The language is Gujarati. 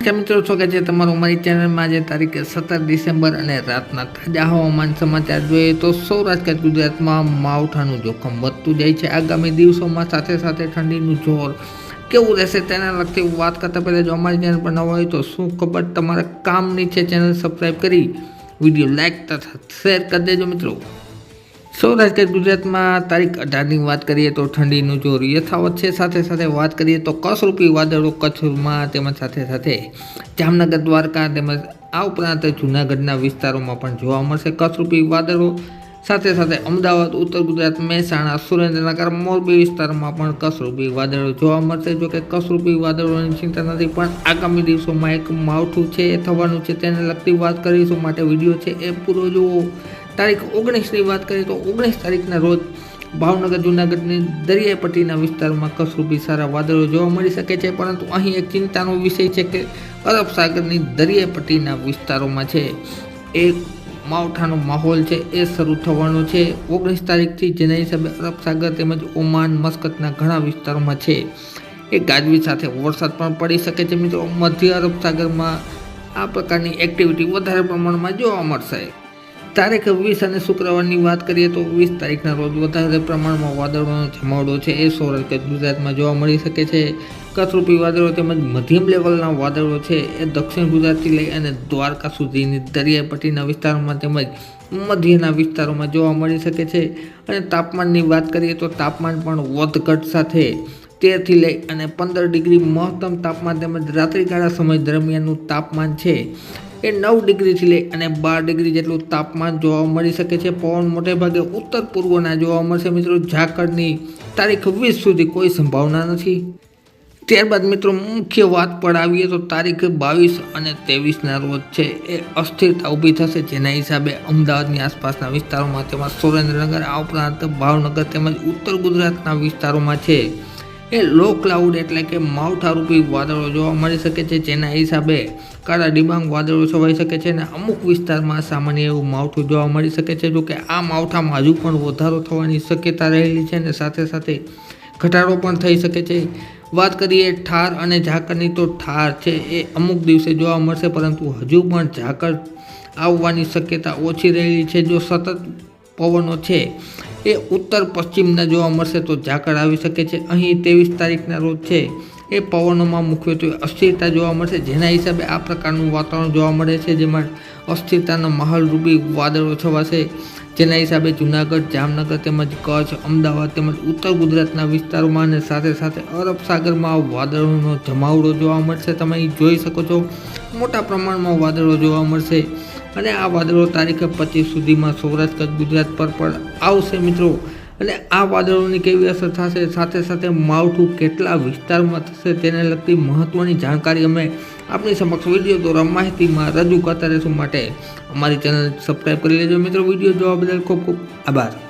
કે મિત્રો છો કે જે તમારું અમારી ચેનલમાં આજે તારીખે સત્તર ડિસેમ્બર અને રાતના તાજા હવામાન સમાચાર જોઈએ તો સૌરાષ્ટ્ર ગુજરાતમાં માવઠાનું જોખમ વધતું જાય છે. આગામી દિવસોમાં સાથે સાથે ઠંડીનું જોર કેવું રહેશે તેના લગતી વાત કરતાં પહેલાં જો અમારી ચેનલ પર ન હોય તો શું ખબર? તમારા કામની છે ચેનલ સબસ્ક્રાઈબ કરી વીડિયો લાઇક તથા શેર કરી દેજો મિત્રો. સૌરાષ્ટ્ર કચ્છ ગુજરાતમાં તારીખ અઢારની વાત કરીએ તો ઠંડીનું જોર યથાવત છે, સાથે સાથે વાત કરીએ તો કસરૂપી વાદળો કચ્છમાં તેમજ સાથે સાથે જામનગર, દ્વારકા તેમજ આ ઉપરાંત જૂનાગઢના વિસ્તારોમાં પણ જોવા મળશે કસરૂપી વાદળો. સાથે સાથે અમદાવાદ, ઉત્તર ગુજરાત, મહેસાણા, સુરેન્દ્રનગર, મોરબી વિસ્તારમાં પણ કસરૂપી વાદળો જોવા મળશે. જોકે કસરૂપી વાદળોની ચિંતા નથી, પણ આગામી દિવસોમાં એક માવઠું છે, એ થવાનું છે, તેને લગતી વાત કરીશું. માટે વીડિયો છે એ પૂરો જુઓ. તારીખ ઓગણીસની વાત કરીએ તો ઓગણીસ તારીખના રોજ ભાવનગર, જૂનાગઢની દરિયાઈ પટ્ટીના વિસ્તારમાં કસરૂપી સારા વાદળો જોવા મળી શકે છે, પરંતુ અહીં એક ચિંતાનો વિષય છે કે અરબ સાગરની દરિયાઈ વિસ્તારોમાં છે. એક માવઠાનો માહોલ છે, એ શરૂ થવાનો છે. ઓગણીસ તારીખથી જેના હિસાબે અરબ સાગર તેમજ ઓમાન, મસ્કતના ઘણા વિસ્તારોમાં છે. એ ગાજવી સાથે વરસાદ પણ પડી શકે છે, મિત્રો. મધ્ય અરબ સાગરમાં આ પ્રકારની એક્ટિવિટી વધારે પ્રમાણમાં જોવા મળશે. તારીખ વીસ અને શુક્રવારની વાત કરીએ તો વીસ તારીખના રોજ વધારે પ્રમાણમાં વાદળોનો જમાવડો છે. એ સૌરાષ્ટ્ર કચ્છ ગુજરાતમાં જોવા મળી શકે છે. કથરૂપી વાદળો તેમજ મધ્યમ લેવલના વાદળો છે. એ દક્ષિણ ગુજરાતથી લઈ અને દ્વારકા સુધીની દરિયાઈ પટ્ટીના વિસ્તારોમાં તેમજ મધ્યના વિસ્તારોમાં જોવા મળી શકે છે. અને તાપમાનની વાત કરીએ તો તાપમાન પણ વધઘટ સાથે તેરથી લઈ અને પંદર ડિગ્રી મહત્તમ તાપમાન તેમજ રાત્રિગાળા સમય દરમિયાનનું તાપમાન છે. એ નવ ડિગ્રીથી લઈ અને બાર ડિગ્રી જેટલું તાપમાન જોવા મળી શકે છે. પવન મોટે ભાગે ઉત્તર પૂર્વના જોવા મળશે મિત્રો. ઝાકળની તારીખ વીસ સુધી કોઈ સંભાવના નથી. ત્યારબાદ મિત્રો મુખ્ય વાત પર આવીએ તો તારીખ બાવીસ અને ત્રેવીસના રોજ છે એ અસ્થિરતા ઊભી થશે. જેના હિસાબે અમદાવાદની આસપાસના વિસ્તારોમાં તેમાં સુરેન્દ્રનગર, આ ઉપરાંત ભાવનગર તેમજ ઉત્તર ગુજરાતના વિસ્તારોમાં છે. એ લો ક્લાઉડ એટલે કે માવઠારૂપી વાદળો જોવા મળી શકે છે, જેના હિસાબે કાળા ડિબાંગ વાદળો છવાઈ શકે છે અને અમુક વિસ્તારમાં સામાન્ય એવું માવઠું જોવા મળી શકે છે, જોકે આ માવઠામાં હજુ પણ વધારો થવાની શક્યતા રહેલી છે અને સાથે સાથે ઘટાડો પણ થઈ શકે છે. વાત કરીએ ઠાર અને ઝાકરની તો ઠાર છે, એ અમુક દિવસે જોવા મળશે, પરંતુ હજુ પણ ઝાકળ આવવાની શક્યતા ઓછી રહેલી છે. જો સતત પવનો છે એ ઉત્તર પશ્ચિમના જોવા મળશે તો ઝાકળ આવી શકે છે. અહીં ત્રેવીસ તારીખના રોજ છે. એ પવનોમાં મુખ્યત્વે અસ્થિરતા જોવા મળશે, જેના હિસાબે આ પ્રકારનું વાતાવરણ જોવા મળે છે, જેમાં અસ્થિરતાના માહોલ રૂપી વાદળો છવાશે. જેના હિસાબે જૂનાગઢ, જામનગર તેમજ કચ્છ, અમદાવાદ તેમજ ઉત્તર ગુજરાતના વિસ્તારોમાં અને સાથે સાથે અરબ સાગરમાં વાદળોનો જમાવડો જોવા મળશે. તમે જોઈ શકો છો, મોટા પ્રમાણમાં વાદળો જોવા મળશે. અને આ વાદળો તારીખે પચીસ સુધીમાં સૌરાષ્ટ્ર, કચ્છ, ગુજરાત પર પણ આવશે મિત્રો. અને આ વાદળોની કેવી અસર થશે? સાથે સાથે માવઠું કેટલા વિસ્તારમાં થશે તેને લગતી મહત્ત્વની જાણકારી અમે આપણી સમક્ષ વીડિયો દ્વારા માહિતીમાં રજૂ કરતા રહેશું માટે. અમારી ચેનલ સબસ્ક્રાઈબ કરી લેજો મિત્રો. વીડિયો જોવા બદલ ખૂબ ખૂબ આભાર.